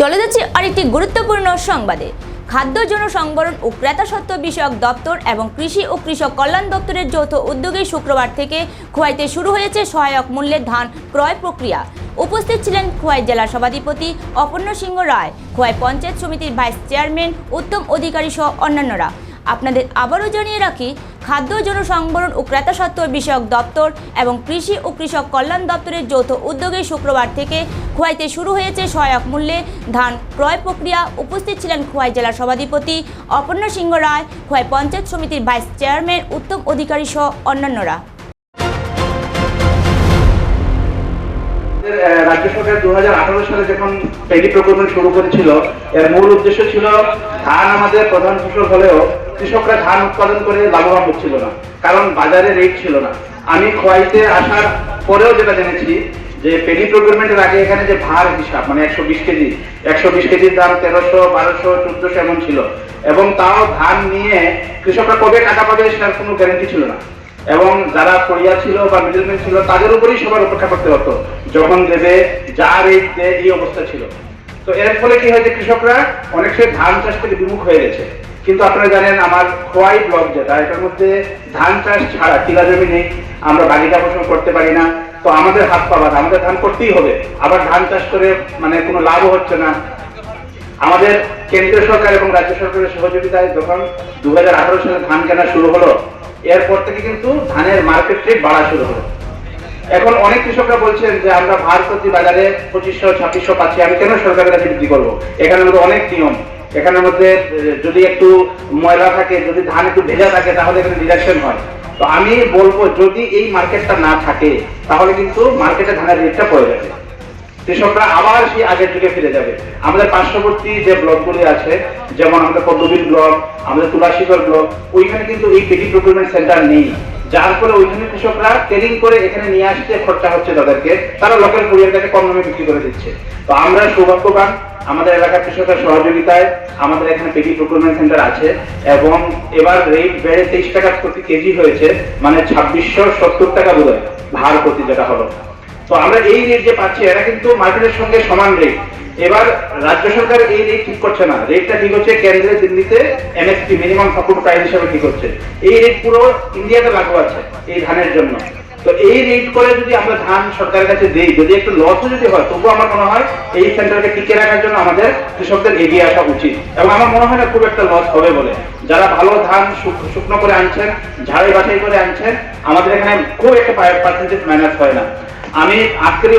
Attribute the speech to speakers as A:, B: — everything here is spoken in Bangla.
A: চলে যাচ্ছে আরেকটি গুরুত্বপূর্ণ সংবাদে। খাদ্য জনসংবরণ ও ক্রেতা সত্ত্ব বিষয়ক দপ্তর এবং কৃষি ও কৃষক কল্যাণ দপ্তরের যৌথ উদ্যোগে শুক্রবার থেকে খোয়াইতে শুরু হয়েছে সহায়ক মূল্যের ধান ক্রয় প্রক্রিয়া। উপস্থিত ছিলেন খোয়াই জেলা সভাধিপতি অপর্ণ সিংহ রায়, খোয়াই পঞ্চায়েত সমিতির ভাইস চেয়ারম্যান, উত্তম অধিকারী সহ অন্যান্যরা। আপনাদের আবারও জানিয়ে রাখি খাদ্য জনসংবরণ ও ক্রেতা সত্ত্ব বিষয়ক দপ্তর এবং কৃষি ও কৃষক কল্যাণ দপ্তরের যৌথ উদ্যোগে শুক্রবার থেকে খোয়াইতে শুরু হয়েছে সহায়ক মূল্যে ধান ক্রয় প্রক্রিয়া। উপস্থিত ছিলেন খোয়াই জেলার সভাধিপতি অপর্ণা সিংহ রায়, খোয়াই পঞ্চায়েত সমিতির ভাইস চেয়ারম্যান, উত্তম অধিকারী সহ অন্যান্যরা।
B: রাজ্য সরকার দু সালে যখন পেডি প্রকল্পের শুরু করেছিল, এর মূল উদ্দেশ্য ছিল ধান আমাদের প্রধান ফসল হলেও কৃষকরা ধান উৎপাদন করে লাভবান হচ্ছিল না, কারণ বাজারে রেট ছিল না। আমি খোয়াইতে আসার পরেও যেটা জেনেছি, যে পেডি প্রকুরমেন্টের আগে এখানে যে ভার হিসাব মানে একশো বিশ কেজি, একশো বিশ কেজির দাম তেরোশো, বারোশো, চোদ্দশো এমন ছিল। এবং তাও ধান নিয়ে কৃষকরা কবে টাকা পাবে সেটার কোনো গ্যারেন্টি ছিল না। এবং যারা করিয়া ছিল বা মিডলম্যান ছিল, তাদের উপরেই সবার অপেক্ষা করতে হতো, যখন দেবে যা রেট দেয় এই অবস্থা ছিল। তো এর ফলে কি হয়েছে কৃষকরা? অনেক সময় ধান চাষ থেকে বিমুখ হয়ে গেছে। কিন্তু আপনারা জানেন, আমার খোয়াই ব্লক যেটা, এটার মধ্যে ধান চাষ ছাড়া টিলা জমি নেই, আমরা বাগিচা ফসল করতে পারি না। তো আমাদের হাত পাবার আমাদের ধান করতেই হবে। আবার ধান চাষ করে মানে কোনো লাভও হচ্ছে না। আমাদের কেন্দ্রীয় সরকার এবং রাজ্য সরকারের সহযোগিতায় যখন দু হাজার আঠারো সালে ধান কেনা শুরু হলো এরপর থেকে কিন্তু ধানের মার্কেট রেট বাড়া শুরু হলো। এখন অনেক কৃষকরা বলছেন যে, আমরা ভার প্রতি বাজারে পঁচিশশো, ছাব্বিশশো পাচ্ছি। আমি কেন সরকারের কাছে বিক্রি করব? এখানের মধ্যে অনেক নিয়ম। এখানের মধ্যে যদি একটু ময়লা থাকে, যদি ধান একটু ভেজা থাকে, তাহলে এখানে ডিডাকশন হয়। তো আমি বলব, যদি এই মার্কেটটা না থাকে, তাহলে কিন্তু মার্কেটে ধানের রেটটা পড়ে যাবে। কৃষকরা আবার সেই আগের যুগে ফিরে যাবে। আমাদের পার্শ্ববর্তী যে ব্লকগুলি আছে, যেমন আমাদের পদ্মবিল ব্লক, আমাদের তুলাশিকর ব্লক, ওইখানে কিন্তু এই পেটি প্রকুরমেন্ট সেন্টার নেই। যার ফলে ওইখানে কৃষকরা ট্রেনিং করে এখানে নিয়ে আসতে খরচা হচ্ছে তাদেরকে। তারা লোকাল কুরিয়ার কাছে কম দামে বিক্রি করে দিচ্ছে। তো আমরা সৌভাগ্যবান আমাদের এলাকার কৃষকের সহযোগিতায় আমাদের এখানে পেটি প্রকুরমেন্ট সেন্টার আছে এবং এবার রেট বেড়ে তেইশ টাকা প্রতি কেজি হয়েছে মানে ছাব্বিশশো সত্তর টাকা বোধ হয় ভার প্রতি যেটা হলো তো আমরা এই রেট যে পাচ্ছি এটা কিন্তু মার্কেটের সঙ্গে সমান রেট এবার রাজ্য সরকার এই রেট ঠিক করছে না। রেটটা ঠিক হচ্ছে কেন্দ্রে, দিল্লিতে এমএসপি মিনিমাম সাপোর্ট প্রাইস হিসাবে ঠিক হচ্ছে। এই রেট পুরো ইন্ডিয়াতে লাগু আছে এই ধানের জন্য। তো এই রেট করে যদি আমরা ধান সরকারের কাছে দিই, যদি একটু লসও যদি হয়, তবুও আমার মনে হয় এই সেন্টারকে টিকে রাখার জন্য আমাদের কৃষকদের এগিয়ে আসা উচিত। এবং আমার মনে হয় না খুব একটা লস হবে বলে। যারা ভালো ধান শুকনো করে আনছেন ঝাড়াই বাছাই করে আনছেন, আমাদের এখানে খুব একটা পার্সেন্টেজ মাইনাস হয় না। আমি আজকেরই